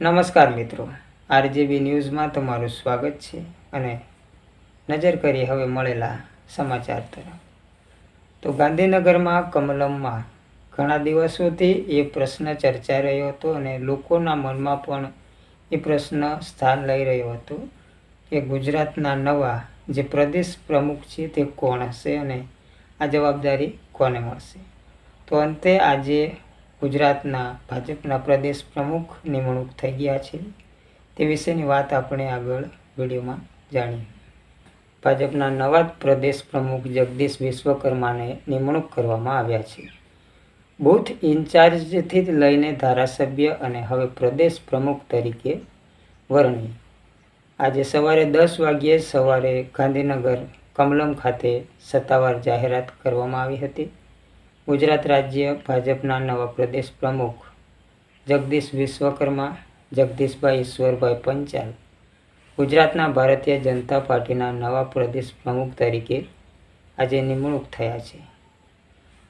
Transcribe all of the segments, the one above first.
નમસ્કાર મિત્રો. આરજીબી ન્યૂઝમાં તમારું સ્વાગત છે અને નજર કરીએ હવે મળેલા સમાચાર તરફ. તો ગાંધીનગરમાં કમલમમાં ઘણા દિવસોથી એ પ્રશ્ન ચર્ચાઈ રહ્યો હતો અને લોકોના મનમાં પણ એ પ્રશ્ન સ્થાન લઈ રહ્યો હતો કે ગુજરાતના નવા જે પ્રદેશ પ્રમુખ છે તે કોણ હશે અને આ જવાબદારી કોને મળશે? તો અંતે આજે ગુજરાતના ભાજપના પ્રદેશ પ્રમુખ નિમણૂક થઈ ગયા છે. તે વિશેની વાત આપણે આગળ વિડીયોમાં જાણીએ. ભાજપના નવા પ્રદેશ પ્રમુખ જગદીશ વિશ્વકર્માને નિમણૂક કરવામાં આવ્યા છે. બૂથ ઇન્ચાર્જથી લઈને ધારાસભ્ય અને હવે પ્રદેશ પ્રમુખ તરીકે વરણી આજે સવારે દસ વાગ્યે સવારે ગાંધીનગર કમલમ ખાતે સત્તાવાર જાહેરાત કરવામાં આવી હતી. ગુજરાત રાજ્ય ભાજપના નવા પ્રદેશ પ્રમુખ જગદીશ વિશ્વકર્મા, જગદીશભાઈ ઈશ્વરભાઈ પંચાલ. ગુજરાતના ભારતીય જનતા પાર્ટીના નવા પ્રદેશ પ્રમુખ તરીકે આજે નિમણૂક થયા છે.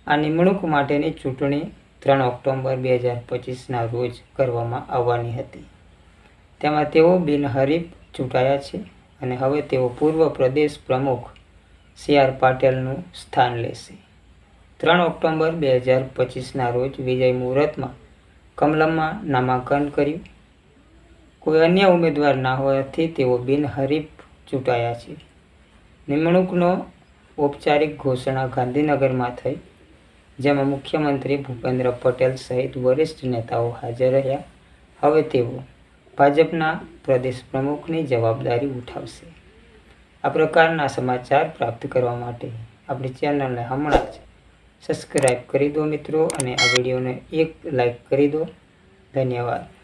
આ નિમણૂક માટેની ચૂંટણી ત્રણ ઓક્ટોબર બે હજાર પચીસના રોજ કરવામાં આવવાની હતી. તેમાં તેઓ બિનહરીફ ચૂંટાયા છે અને હવે તેઓ પૂર્વ પ્રદેશ પ્રમુખ સી આર પાટેલનું સ્થાન લેશે. ત્રણ ઓક્ટોબર બે હજાર પચીસના રોજ વિજય મુહૂર્તમાં કમલમમાં નામાંકન કર્યું. કોઈ અન્ય ઉમેદવાર ના હોવાથી તેઓ બિનહરીફ ચૂંટાયા છે. નિમણૂકનો ઔપચારિક ઘોષણા ગાંધીનગરમાં થઈ, જેમાં મુખ્યમંત્રી ભૂપેન્દ્ર પટેલ સહિત વરિષ્ઠ નેતાઓ હાજર રહ્યા. હવે તેઓ ભાજપના પ્રદેશ પ્રમુખની જવાબદારી ઉઠાવશે. આ પ્રકારના સમાચાર પ્રાપ્ત કરવા માટે આપણી ચેનલને હમણાં જ સબસ્ક્રાઈબ કરી દો મિત્રો અને આ વિડીયોને એક લાઈક કરી દો. ધન્યવાદ.